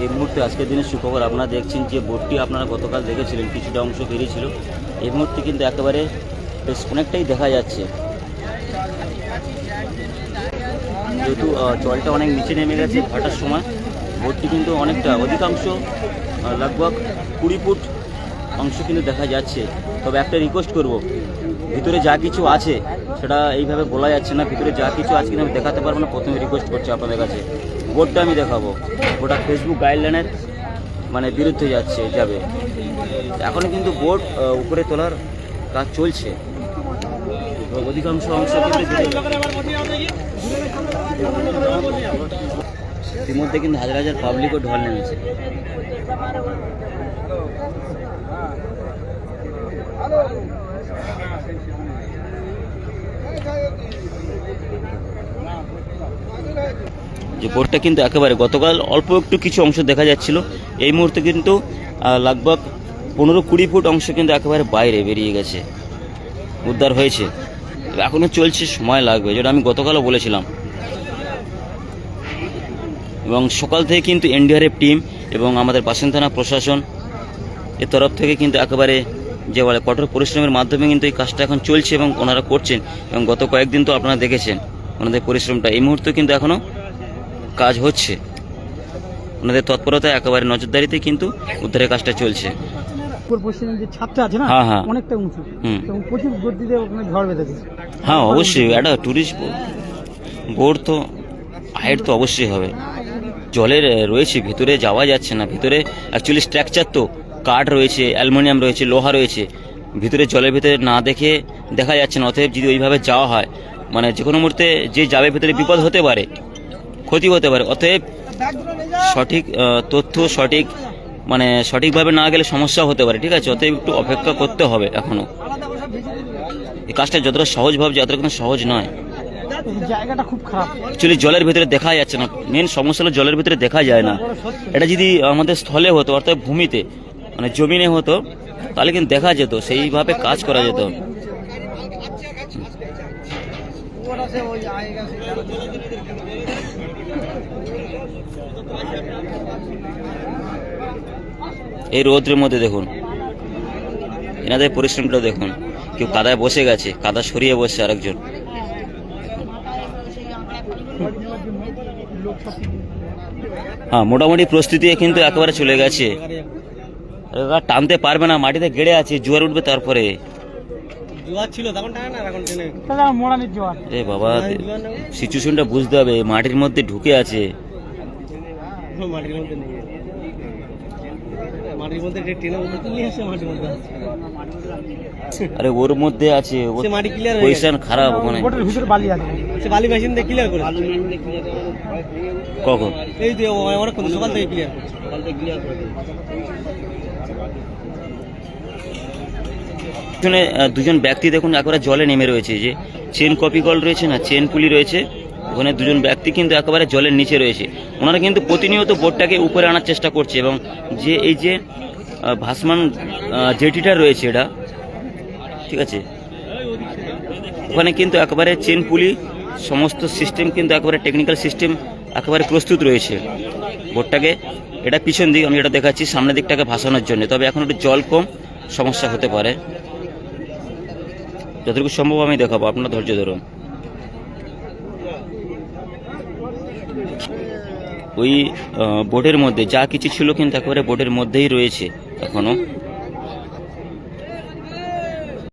এই মুহূর্তে আজকের দিনের সুখবর আপনারা দেখছেন যে বোটটি আপনারা গতকাল দেখেছিলেন, কিছুটা অংশ বেরিয়েছিল এই মুহূর্তে কিন্তু একেবারে বেশ অনেকটাই দেখা যাচ্ছে। যেহেতু জলটা অনেক নিচে নেমে গেছে ভাটার সময়, বোটটি কিন্তু অনেকটা অধিকাংশ লগভগ কুড়ি ফুট অংশ কিন্তু দেখা যাচ্ছে। তবে একটা রিকোয়েস্ট করব, ভিতরে যা কিছু আছে সেটা এইভাবে বলা যাচ্ছে না, ভিতরে যা কিছু আছে কিন্তু আমি দেখাতে পারব না, প্রথমে রিকোয়েস্ট করছি আপনাদের কাছে। বোর্ডটা আমি দেখাবো। ওটা ফেসবুক গাইডলাইনের মানে বিরুদ্ধে যাচ্ছে, যাবে। এখন কিন্তু বোর্ড উপরে তোলার কাজ চলছে। অধিকাংশ অংশ ইতিমধ্যে কিন্তু হাজার হাজার পাবলিকও ঢল নেমেছে। যে বোর্ডটা কিন্তু একেবারে গতকাল অল্প একটু কিছু অংশ দেখা যাচ্ছিল। এই মুহূর্তে কিন্তু আহ, পনেরো কুড়ি ফুট অংশ কিন্তু একেবারে বাইরে বেরিয়ে গেছে উদ্ধার হয়েছে। এখনও চলছে সময় লাগবে যেটা আমি গতকালও বলেছিলাম। এবং সকাল থেকে কিন্তু এনডিআরএফ টিম এবং আমাদের বাসন থানা প্রশাসন এর তরফ থেকে কিন্তু একেবারে যে বলে কঠোর পরিশ্রমের মাধ্যমে কিন্তু এই কাজটা এখন চলছে এবং ওনারা করছেন। এবং গত কয়েকদিন তো আপনারা দেখেছেন ওনাদের পরিশ্রমটা। এই মুহূর্তে কিন্তু এখনও কাজ হচ্ছে। ওনাদের তৎপরতা একেবারে নজরদারিতে কিন্তু উদ্ধারের কাজটা চলছে। উপর যে ছাদটা আছে না হ্যাঁ, হ্যাঁ। অনেকটা উঁচু। এবং প্রচুর গতিতে ওখানে ঝড় বেঁধেছে। হ্যাঁ অবশ্যই। একটা ট্যুরিস্ট বোর্ড তো হাইট তো অবশ্যই হবে। জলের রয়েছে ভিতরে যাওয়া যাচ্ছে না। ভিতরে অ্যাকচুয়ালি স্ট্রাকচার তো কাঠ রয়েছে অ্যালুমিনিয়াম রয়েছে লোহা রয়েছে। ভিতরে জলের ভিতরে না দেখে দেখা যাচ্ছে না। অতএব যদি ওইভাবে যাওয়া হয় মানে যে কোনো মুহূর্তে যে যাবে ভিতরে বিপদ হতে পারে। ক্ষতি হতে পারে। অতএব সঠিক তথ্য সঠিক মানে সঠিকভাবে না গেলে সমস্যা হতে পারে, ঠিক আছে? অতএব একটু অপেক্ষা করতে হবে এখনও। এই কাজটা যতটা সহজ ভাবছে অতটা কিন্তু সহজ নয়। অ্যাকচুয়ালি জলের ভিতরে দেখা যাচ্ছে না। মেন সমস্যা হলো জলের ভিতরে দেখা যায় না। এটা যদি আমাদের স্থলে হতো, অর্থাৎ ভূমিতে মানে জমিনে হতো, তাহলে কিন্তু দেখা যেত, সেইভাবে কাজ করা যেত। এই রৌদ্রের মধ্যে দেখুন। এনাদের পরিশ্রমটা দেখুন। কেউ কাদায় বসে গেছে কাদা সরিয়ে বসছে আরেকজন। হ্যাঁ মোটামুটি প্রস্তুতি কিন্তু একেবারে চলে গেছে। টানতে পারবে না মাটিতে গেড়ে আছে জোয়ার উঠবে তারপরে। জোয়ার ছিল তখন টানে না এখন টেনে। তাহলে আমার মোড়ানির জোয়ার। এ বাবা সিচুয়েশনটা বুঝতে হবে মাটির মধ্যে ঢুকে আছে। মাটির মধ্যে নেই মাটির মধ্যে টেনে মধ্যে নিয়ে আসে মাটির মধ্যে আরে ওর মধ্যে আছে সে মাটি ক্লিয়ার হয়ে পজিশন খারাপ ওখানে। বোটের ভিতরে বালি আছে। সে বালি মেশিন দিয়ে ক্লিয়ার করে কখন? এই যে সকাল থেকে ক্লিয়ার করছে। দুজন ব্যক্তি দেখুন একেবারে জলে নেমে রয়েছে। যে চেন কপি কল রয়েছে না চেন পুলি রয়েছে। ওখানে দুজন ব্যক্তি কিন্তু একেবারে জলের নিচে রয়েছে। ওনারা কিন্তু প্রতিনিয়ত বোটটাকে উপরে আনার চেষ্টা করছে এবং যে এই যে ভাসমান জেটিটা রয়েছে এটা, ঠিক আছে? ওখানে কিন্তু একেবারে চেন পুলি, সমস্ত সিস্টেম কিন্তু একেবারে টেকনিক্যাল সিস্টেম একেবারে প্রস্তুত রয়েছে বোটটাকে। এটা পিছন দিক, আমি এটা দেখাচ্ছি, সামনের দিকটাকে ভাসানোর জন্য। তবে এখন একটু জল কম, সমস্যা হতে পারে। যতটুকু সম্ভব আমি দেখাবো, আপনারা ধৈর্য ধরুন। ওই বোর্ডের মধ্যে যা কিছু ছিল কিন্তু একেবারে বোর্ডের মধ্যেই রয়েছে এখনও।